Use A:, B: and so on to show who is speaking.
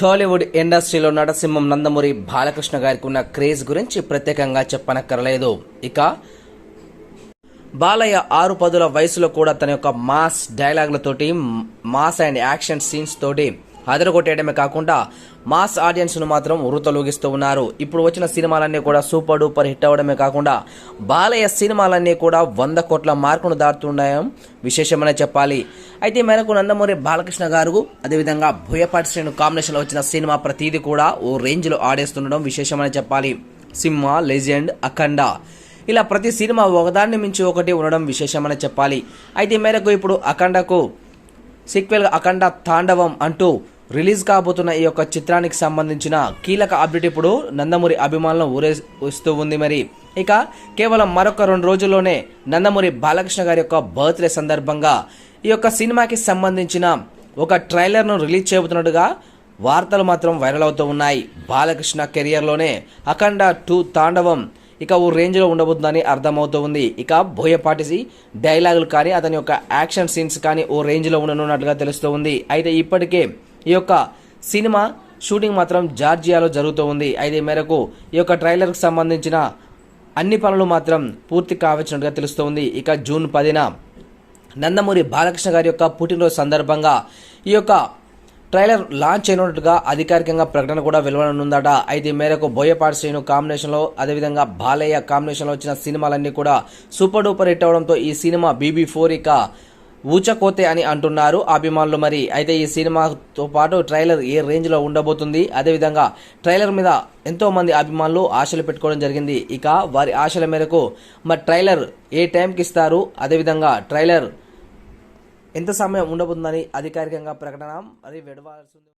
A: టాలీవుడ్ ఇండస్ట్రీలో నటసింహం నందమూరి బాలకృష్ణ గారికి ఉన్న క్రేజ్ గురించి ప్రత్యేకంగా చెప్పనక్కర్లేదు. ఇక బాలయ్య ఆరు పదుల వయసులో కూడా తన యొక్క మాస్ డైలాగులతోటి మాస్ అండ్ యాక్షన్ సీన్స్ తోటి అదరగొట్టేయడమే కాకుండా మాస్ ఆడియన్స్ను మాత్రం వృతలోగిస్తూ ఉన్నారు. ఇప్పుడు వచ్చిన సినిమాలన్నీ కూడా సూపర్ డూపర్ హిట్ అవ్వడమే కాకుండా బాలయ్య సినిమాలన్నీ కూడా వంద కోట్ల మార్కును దాటుతున్నాయని విశేషమనే చెప్పాలి. అయితే మేరకు నందమూరి బాలకృష్ణ గారు అదేవిధంగా భూయపాటి శ్రేణు కాంబినేషన్లో వచ్చిన సినిమా ప్రతిదీ కూడా ఓ రేంజ్లో ఆడేస్తుండడం విశేషమని చెప్పాలి. సింహ లెజెండ్ అఖండ ఇలా ప్రతి సినిమా ఒకదాన్ని మించి ఒకటి ఉండడం విశేషమని చెప్పాలి. అయితే మేరకు ఇప్పుడు అఖండకు సీక్వెల్ అఖండ తాండవం అంటూ రిలీజ్ కాబోతున్న ఈ యొక్క చిత్రానికి సంబంధించిన కీలక అప్డేట్ ఇప్పుడు నందమూరి అభిమానులను ఊరేస్తూ ఉంది మరి. ఇక కేవలం మరొక రెండు రోజుల్లోనే నందమూరి బాలకృష్ణ గారి యొక్క బర్త్డే సందర్భంగా ఈ యొక్క సినిమాకి సంబంధించిన ఒక ట్రైలర్ను రిలీజ్ చేయబోతున్నట్టుగా వార్తలు మాత్రం వైరల్ అవుతూ ఉన్నాయి. బాలకృష్ణ కెరియర్లోనే అఖండ టూ తాండవం ఇక ఓ రేంజ్లో ఉండబోతుందని అర్థమవుతూ ఉంది. ఇక బోయపాటి డైలాగులు కానీ అతని యొక్క యాక్షన్ సీన్స్ కానీ ఓ రేంజ్లో ఉండనున్నట్లుగా తెలుస్తూ ఉంది. అయితే ఇప్పటికే ఈ యొక్క సినిమా షూటింగ్ మాత్రం జార్జియాలో జరుగుతూ ఉంది. అయితే మేరకు ఈ యొక్క ట్రైలర్కు సంబంధించిన అన్ని పనులు మాత్రం పూర్తి కావచ్చినట్టుగా తెలుస్తోంది ఇక జూన్ పదిన నందమూరి బాలకృష్ణ గారి యొక్క పుట్టినరోజు సందర్భంగా ఈ యొక్క ట్రైలర్ లాంచ్ అయినట్టుగా అధికారికంగా ప్రకటన కూడా వెలువడనుందట. అయితే మేరకు బోయపాటి శ్రీను కాంబినేషన్లో అదేవిధంగా బాలయ్య కాంబినేషన్లో వచ్చిన సినిమాలన్నీ కూడా సూపర్ డూపర్ హిట్ అవడంతో ఈ సినిమా బీబీ ఫోర్ ఇక ఊచకోతే అని అంటున్నారు అభిమానులు మరి. అయితే ఈ సినిమాతో పాటు ట్రైలర్ ఏ రేంజ్లో ఉండబోతుంది? అదేవిధంగా ట్రైలర్ మీద ఎంతో మంది అభిమానులు ఆశలు పెట్టుకోవడం జరిగింది. ఇక వారి ఆశల మేరకు మరి ట్రైలర్ ఏ టైంకి ఇస్తారు? అదేవిధంగా ట్రైలర్ ఎంత సమయం ఉండబోతుందని అధికారికంగా ప్రకటన మరి వెడవాల్సింది.